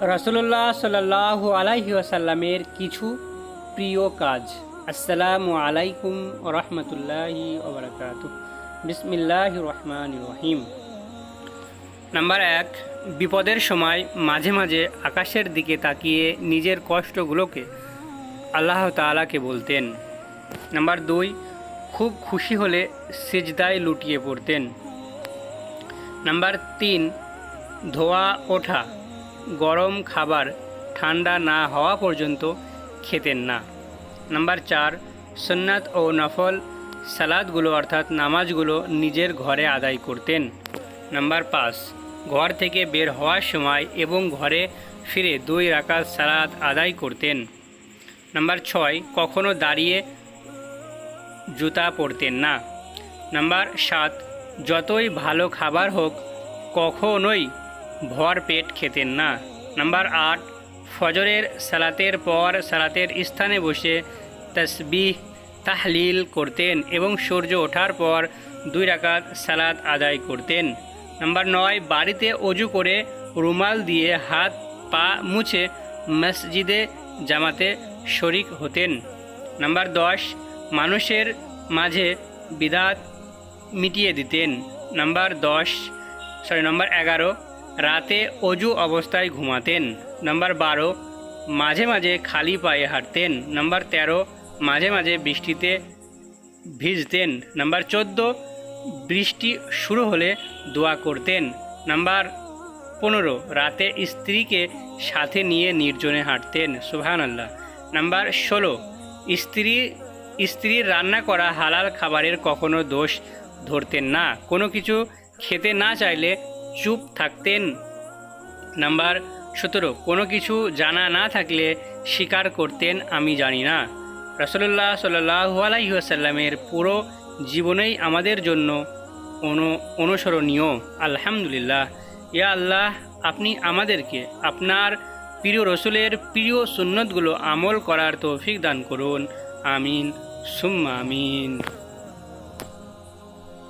রসুল্লাহ সাল্লাহ আলাইহি আসাল্লামের কিছু প্রিয় কাজ। আসসালামু আলাইকুম রহমতুল্লাহি ওবরাকাত বিসমিল্লাহ রহমান রহিম। নাম্বার এক, বিপদের সময় মাঝে মাঝে আকাশের দিকে তাকিয়ে নিজের কষ্টগুলোকে আল্লাহ তাআলাকে বলতেন। নাম্বার দুই, খুব খুশি হলে সিজদায় লুটিয়ে পড়তেন। নাম্বার তিন, ধোয়া ওঠা। গরম খাবার ঠান্ডা না হওয়া পর্যন্ত খেতেন না। নাম্বার চার সন্ন্যাত ও নফল সালাদগুলো অর্থাৎ নামাজগুলো নিজের ঘরে আদায় করতেন। নাম্বার পাঁচ, ঘর থেকে বের হওয়ার সময় এবং ঘরে ফিরে দুই রাকাত সালাদ আদায় করতেন। নাম্বার ছয়, কখনো দাঁড়িয়ে জুতা পরতেন না। নাম্বার সাত, যতই ভালো খাবার হোক, কখনোই ভর পেট খেতেন না। নাম্বার আট, ফজরের সালাতের পর সালাতের স্থানে বসে তসবিহ, তাহলিল করতেন এবং সূর্য ওঠার পর দুই রাকাত সালাত আদায় করতেন। নাম্বার নয়, বাড়িতে অজু করে রুমাল দিয়ে হাত পা মুছে মসজিদে জামাতে শরিক হতেন। নাম্বার দশ, মানুষের মাঝে বিদাত মিটিয়ে দিতেন। নাম্বার দশ, সরি, নাম্বার এগারো রাতে অজু অবস্থায় ঘুমাতেন। নাম্বার বারো, মাঝে মাঝে খালি পায়ে হাঁটতেন। নাম্বার তেরো, মাঝে মাঝে বৃষ্টিতে ভিজতেন। নাম্বার চোদ্দ, বৃষ্টি শুরু হলে দোয়া করতেন। নাম্বার পনেরো, রাতে স্ত্রীকে সাথে নিয়ে নির্জনে হাঁটতেন। সুবহান আল্লাহ নাম্বার ষোলো, স্ত্রী, স্ত্রীর রান্না করা হালাল খাবারের কখনো দোষ ধরতেন না। কোনো কিছু খেতে না চাইলে চুপ থাকতেন। নাম্বার সতেরো, কোনো কিছু জানা না থাকলে স্বীকার করতেন আমি জানি না। রসল্লাহ সাল্লাহু আলাইসাল্লামের পুরো জীবনেই আমাদের জন্য অনু, অনুসরণীয়। আলহামদুলিল্লাহ। ইয়া আল্লাহ, আপনি আমাদেরকে, আপনার প্রিয় রসুলের প্রিয় সুন্নতগুলো আমল করার তৌফিক দান করুন। আমিন। সুম্মা আমিন।